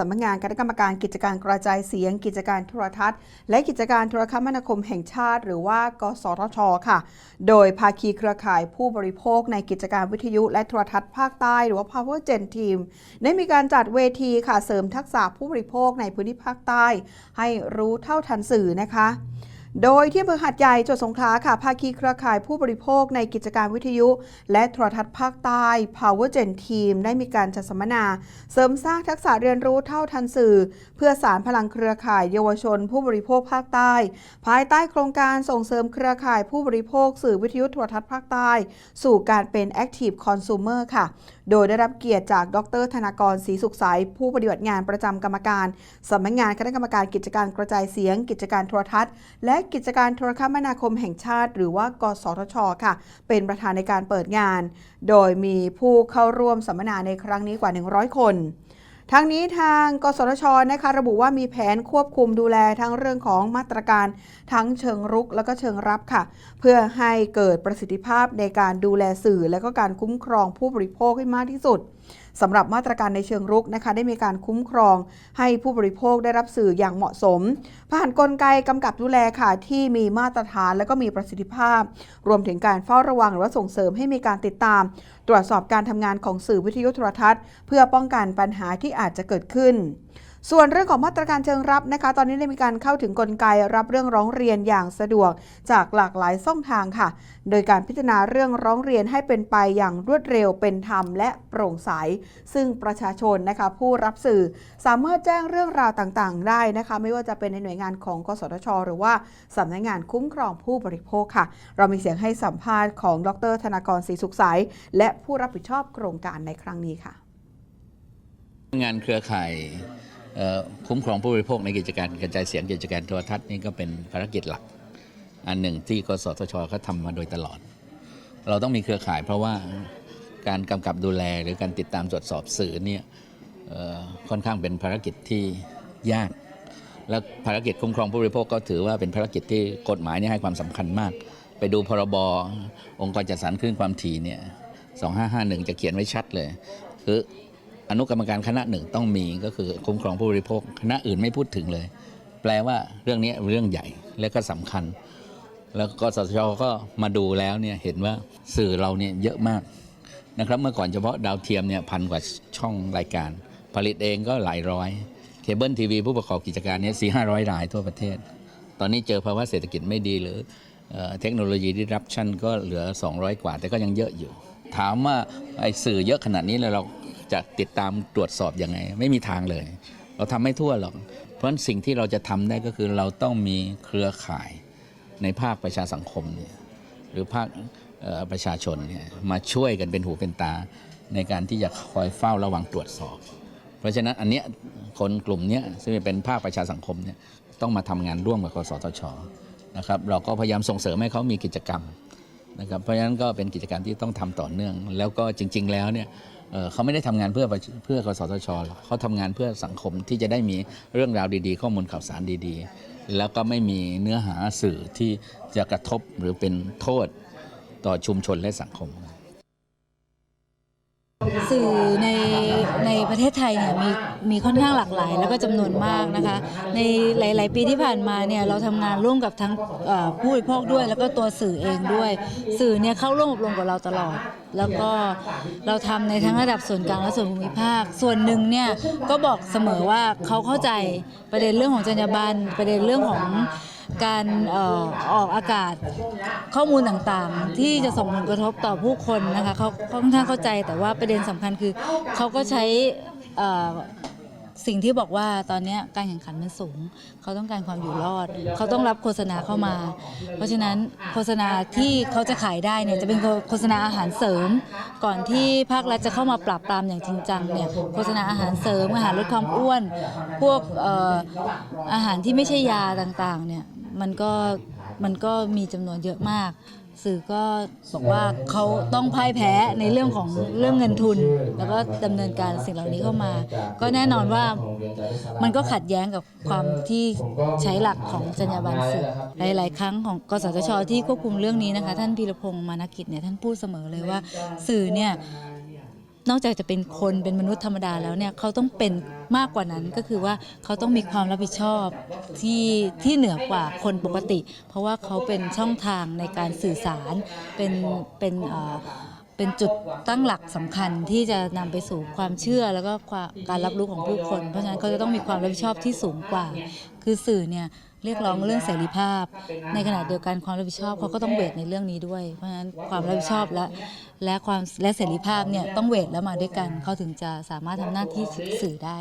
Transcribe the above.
สำนักงานคณะกรรมการกิจการกระจายเสียง กิจการโทรทัศน์ และกิจการโทรคมนาคมแห่งชาติ หรือว่า กสทช ค่ะ โดยภาคีเครือข่ายผู้บริโภคในกิจการวิทยุและโทรทัศน์ภาคใต้ หรือว่า Power Gen Team ได้มีการจัดเวทีค่ะเสริมทักษะผู้บริโภคในพื้นที่ภาคใต้ ให้รู้เท่าทันสื่อนะคะ โดยที่อำเภอหัดใหญ่จังหวัดสงขลาค่ะภาคีเครือข่ายผู้บริโภคในกิจการวิทยุ และโทรทัศน์ภาคใต้ Power Gen Team ได้มีการจัดสัมมนา เสริมสร้างทักษะเรียนรู้เท่าทันสื่อ เพื่อสารพลังเครือข่ายเยาวชน ผู้บริโภคภาคใต้ ภายใต้โครงการส่งเสริมเครือข่ายผู้บริโภคสื่อวิทยุโทรทัศน์ภาคใต้ สู่การเป็น Active Consumer ค่ะ โดยได้รับเกียรติจากดร ธนากรศรีสุขใสผู้ปฏิบัติงานประจำกรรมการสำนักงานคณะกรรมการกิจการกระจายเสียง กิจการโทรทัศน์ และกิจการโทรคมนาคมแห่งชาติ หรือว่ากสทช ค่ะ เป็นประธานในการเปิดงาน โดยมีผู้เข้าร่วมสัมมนาในครั้งนี้กว่า 100 คนทั้งนี้ทางกสทชนะคะระบุว่ามีแผนควบคุมดูแลทั้งเรื่องของมาตรการทั้งเชิงรุกและก็เชิงรับค่ะ เพื่อให้เกิดประสิทธิภาพในการดูแลสื่อและก็การคุ้มครองผู้บริโภคให้มากที่สุดสำหรับมาตรการในเชิงรุกนะคะได้มีการคุ้มครองให้ผู้บริโภคได้รับสื่ออย่างเหมาะสม ผ่านนกลไกกำกับดูแลค่ะที่มีมาตรฐานและก็มีประสิทธิภาพ รวมถึงการเฝ้าระวังหรือว่าส่งเสริมให้มีการติดตาม ตรวจสอบการทำงานของสื่อวิทยุโทรทัศน์ เพื่อป้องกันปัญหาที่อาจจะเกิดขึ้น ส่วนเรื่องของมาตรการเชิงรับนะคะ ตอนนี้ได้มีการเข้าถึงกลไกรับเรื่องร้องเรียนอย่างสะดวกจากหลากหลายช่องทางค่ะ โดยการพิจารณาเรื่องร้องเรียนให้เป็นไปอย่างรวดเร็วเป็นธรรมและโปร่งใส ซึ่งประชาชนนะคะผู้รับสื่อสามารถแจ้งเรื่องราวต่างๆ ได้นะคะ ไม่ว่าจะเป็นในหน่วยงานของกสทช หรือว่าสำนักงานคุ้มครองผู้บริโภคค่ะ เรามีเสียงให้สัมภาษณ์ของดร ธนากรศรีสุขใสและผู้รับผิดชอบโครงการในครั้งนี้ค่ะ งานเครือข่าย คุ้มครองผู้บริโภคในกิจการกระจายเสียงกิจการโทรทัศน์นี่ก็เป็นภารกิจหลัก อันหนึ่งที่กสทชเขาทำมาโดยตลอด เราต้องมีเครือข่ายเพราะว่าการกำกับดูแลหรือการติดตามตรวจสอบสื่อเนี่ยค่อนข้างเป็นภารกิจที่ยาก และภารกิจคุ้มครองผู้บริโภคก็ถือว่าเป็นภารกิจที่กฎหมายนี่ให้ความสำคัญมาก ไปดูพรบองค์กรจัดสรรคลื่นความถี่เนี่ย 2551 จะเขียนไว้ชัดเลย คือ อนุกรรมการคณะหนึ่งต้องมีก็คือคุ้มครองผู้บริโภค คณะอื่นไม่พูดถึงเลย แปลว่าเรื่องนี้เรื่องใหญ่และก็สำคัญ แล้วก็สชก็มาดูแล้วเนี่ยเห็นว่าสื่อเราเนี่ยเยอะมากนะครับเมื่อก่อนเฉพาะดาวเทียมเนี่ยพันกว่าช่องรายการ ผลิตเองก็หลายร้อยเคเบิลทีวีผู้ประกอบกิจการเนี่ยสี่ห้าร้อยรายทั่วประเทศ ตอนนี้เจอภาวะเศรษฐกิจไม่ดีหรือเอเทคโนโลยีที่รับชั่นก็เหลือ 200 กว่า แต่ก็ยังเยอะอยู่ ถามว่าไอ้สื่อเยอะขนาดนี้แล้วเรา จะติดตามตรวจสอบยังไง ไม่มีทางเลย เราทำไม่ทั่วหรอก เพราะฉะนั้นสิ่งที่เราจะทำได้ก็คือเราต้องมีเครือข่ายในภาคประชาสังคมเนี่ยหรือภาคประชาชนเนี่ยมาช่วยกันเป็นหูเป็นตา ในการที่จะคอยเฝ้าระวังตรวจสอบ เพราะฉะนั้นอันเนี้ยคนกลุ่มเนี้ยซึ่งเป็นภาคประชาสังคมเนี่ยต้องมาทำงานร่วมกับกสทชนะครับเราก็พยายามส่งเสริมให้เขามีกิจกรรมนะครับเพราะฉะนั้นก็เป็นกิจกรรมที่ต้องทำต่อเนื่อง แล้วก็จริง ๆ แล้วเนี่ย เขาไม่ได้ทำงานเพื่อเพื่อกสทชเขาทำงานเพื่อสังคมที่จะได้มีเรื่องราวดีๆ ข้อมูลข่าวสารดีๆ แล้วก็ไม่มีเนื้อหาสื่อที่จะกระทบหรือเป็นโทษต่อชุมชนและสังคม สื่อในในประเทศไทยเนี่ยมีมีค่อนข้างหลากหลาย แล้วก็จำนวนมากนะคะ ในหลาย ๆ ปีที่ผ่านมาเนี่ยเราทำงานร่วมกับทั้งผู้บริโภคด้วย แล้วก็ตัวสื่อเองด้วย สื่อเนี่ยเข้าร่วมอบรมกับเราตลอด แล้วก็เราทำในทั้งระดับส่วนกลางและส่วนภูมิภาค ส่วนหนึ่งเนี่ยก็บอกเสมอว่าเขาเข้าใจประเด็นเรื่องของจรรยาบรรณประเด็นเรื่องของ การเอ่อออกอากาศข้อมูลต่างๆ ที่จะส่งผลกระทบต่อผู้คนนะคะเขาค่อนข้างเข้าใจแต่ว่าประเด็นสำคัญคือเขาก็ใช้เอ่อสิ่งที่บอกว่าตอนเนี้ยการแข่งขันมันสูง เขาต้องการความอยู่รอด เขาต้องรับโฆษณาเข้ามา เพราะฉะนั้นโฆษณาที่เขาจะขายได้เนี่ยจะเป็นโฆษณาอาหารเสริม ก่อนที่ภาครัฐจะเข้ามาปราบปรามอย่างจริงจังเนี่ยโฆษณาอาหารเสริมอาหารลดความอ้วน พวกเอ่ออาหารที่ไม่ใช่ยาต่างๆเนี่ย มันก็มันก็มีจำนวนเยอะมาก สื่อก็บอกว่าเขาต้องพ่ายแพ้ในเรื่องของเรื่องเงินทุน แล้วก็ดำเนินการสิ่งเหล่านี้เข้ามา ก็แน่นอนว่ามันก็ขัดแย้งกับความที่ใช้หลักของจรรยาบรรณสื่อหลาย ๆ ครั้งของกสทชที่ควบคุมเรื่องนี้นะคะ ท่านพีรพงศ์มานกิจเนี่ยท่านพูดเสมอเลยว่าสื่อเนี่ย นอกจากจะเป็นคนเป็นมนุษย์ธรรมดาแล้วเนี่ยเขาต้องเป็นมากกว่านั้นก็คือว่าเขาต้องมีความรับผิดชอบที่ที่เหนือกว่าคนปกติ เพราะว่าเขาเป็นช่องทางในการสื่อสารเป็นเป็นเอ่อเป็นจุดตั้งหลักสำคัญที่จะนำไปสู่ความเชื่อแล้วก็ความการรับรู้ของผู้คน เพราะฉะนั้นเขาจะต้องมีความรับผิดชอบที่สูงกว่า คือสื่อเนี่ย เรียกร้องเรื่องเสรีภาพ ในขณะเดียวกันความรับผิดชอบเขาก็ต้องเวทในเรื่องนี้ด้วย เพราะฉะนั้นความรับผิดชอบและและความและเสรีภาพเนี่ยต้องเวทแล้วมาด้วยกันเขาถึงจะสามารถทำหน้าที่สื่อได้